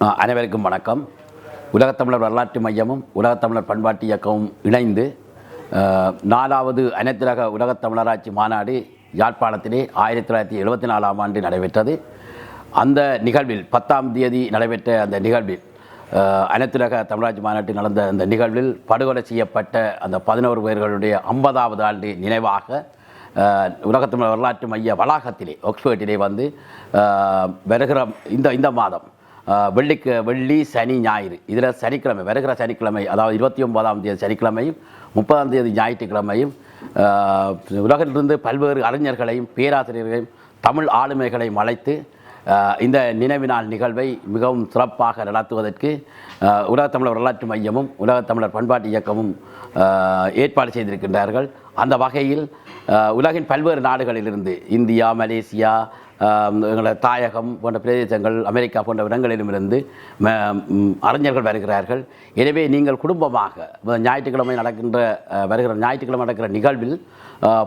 அனைவருக்கும் வணக்கம். உலகத்தமிழர் வரலாற்று மையமும் உலகத்தமிழர் பண்பாட்டு இயக்கமும் இணைந்து நாலாவது அனைத்துலக உலகத்தமிழராட்சி மாநாடு யாழ்ப்பாணத்திலே ஆயிரத்தி தொள்ளாயிரத்தி எழுபத்தி நாலாம் ஆண்டு நடைபெற்றது. அந்த நிகழ்வில் பத்தாம் தேதி நடைபெற்ற அந்த நிகழ்வில் அனைத்துலக தமிழாட்சி மாநாட்டில் நடந்த அந்த நிகழ்வில் படுகொலை செய்யப்பட்ட அந்த பதினோரு பேர்களுடைய ஐம்பதாவது ஆண்டு நினைவாக உலகத்தமிழர் வரலாற்று மைய வளாகத்திலே ஆக்ஸ்போர்ட்டிலே வந்து வருகிற இந்த இந்த மாதம் வெள்ளிக்கு வெள்ளி சனி ஞாயிறு. இதில் சனிக்கிழமை வருகிற சனிக்கிழமை அதாவது இருபத்தி ஒன்பதாம் தேதி சனிக்கிழமையும் முப்பதாம் தேதி ஞாயிற்றுக்கிழமையும் உலகிலிருந்து பல்வேறு அறிஞர்களையும் பேராசிரியர்களையும் தமிழ் ஆளுமைகளையும் அழைத்து இந்த நினைவினால் நிகழ்வை மிகவும் சிறப்பாக நடத்துவதற்கு உலகத்தமிழர் வரலாற்று மையமும் உலகத்தமிழர் பண்பாட்டு இயக்கமும் ஏற்பாடு செய்திருக்கின்றார்கள். அந்த வகையில் உலகின் பல்வேறு நாடுகளிலிருந்து இந்தியா மலேசியா எங்களோட தாயகம் போன்ற பிரதேசங்கள் அமெரிக்கா போன்ற இடங்களிலுமிருந்து அறிஞர்கள் வருகிறார்கள். எனவே நீங்கள் குடும்பமாக ஞாயிற்றுக்கிழமை நடக்கின்ற வருகிற ஞாயிற்றுக்கிழமை நடக்கிற நிகழ்வில்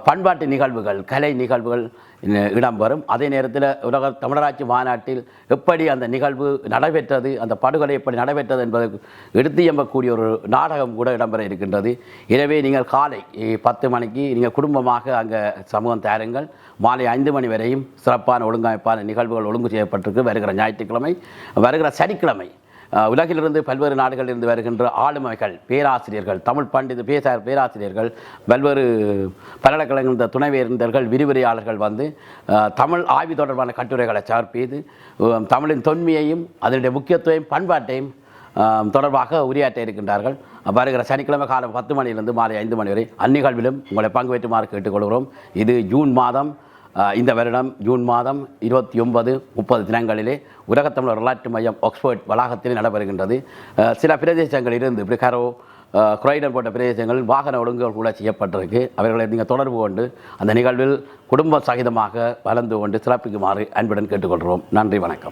பண்பாட்டு நிகழ்வுகள் கலை நிகழ்வுகள் இடம் இடம்பெறும் அதே நேரத்தில் உலக தமிழராட்சி மாநாட்டில் எப்படி அந்த நிகழ்வு நடைபெற்றது அந்த படுகொலை எப்படி நடைபெற்றது என்பதை எடுத்து எம்பக்கூடிய ஒரு நாடகம் கூட இடம்பெற இருக்கின்றது. எனவே நீங்கள் காலை பத்து மணிக்கு நீங்கள் குடும்பமாக அங்கே சமூகம் தயாருங்கள். மாலை ஐந்து மணி வரையும் சிறப்பான ஒழுங்கமைப்பான நிகழ்வுகள் ஒழுங்கு செய்யப்பட்டிருக்கு. வருகிற ஞாயிற்றுக்கிழமை வருகிற சனிக்கிழமை உலகிலிருந்து பல்வேறு நாடுகளிலிருந்து வருகின்ற ஆளுமைகள் பேராசிரியர்கள் தமிழ் பண்டித பேசார் பேராசிரியர்கள் பல்வேறு பல்கலைக்கழக துணைவேந்தர்கள் விரிவுரையாளர்கள் வந்து தமிழ் ஆய்வு தொடர்பான கட்டுரைகளை சமர்ப்பித்து தமிழின் தொன்மையையும் அதனுடைய முக்கியத்துவம் பண்பாட்டையும் தொடர்பாக உரையாற்ற இருக்கின்றார்கள். வருகிற சனிக்கிழமை காலம் பத்து மணியிலிருந்து மாலை ஐந்து மணி வரை அந்நிகழ்விலும் உங்களை பங்கு பெற்றுமாறு கேட்டுக்கொள்கிறோம். இது ஜூன் மாதம் இந்த வருடம் ஜூன் மாதம் இருபத்தி ஒன்பது முப்பது தினங்களிலே உலகத்தமிழர் வரலாற்று மையம் ஆக்ஸ்போர்ட் வளாகத்தில் நடைபெறுகின்றது. சில சில பிரதேசங்களிலிருந்து பிரிகாரோ குரைடர் போன்ற பிரதேசங்களில் வாகன ஒழுங்குகள் கூட செய்யப்பட்டிருக்கு. அவர்களை நீங்கள் தொடர்பு கொண்டு அந்த நிகழ்வில் குடும்ப சகிதமாக வளர்ந்து கொண்டு சிறப்பிக்குமாறு அன்புடன் கேட்டுக்கொள்கிறோம். நன்றி வணக்கம்.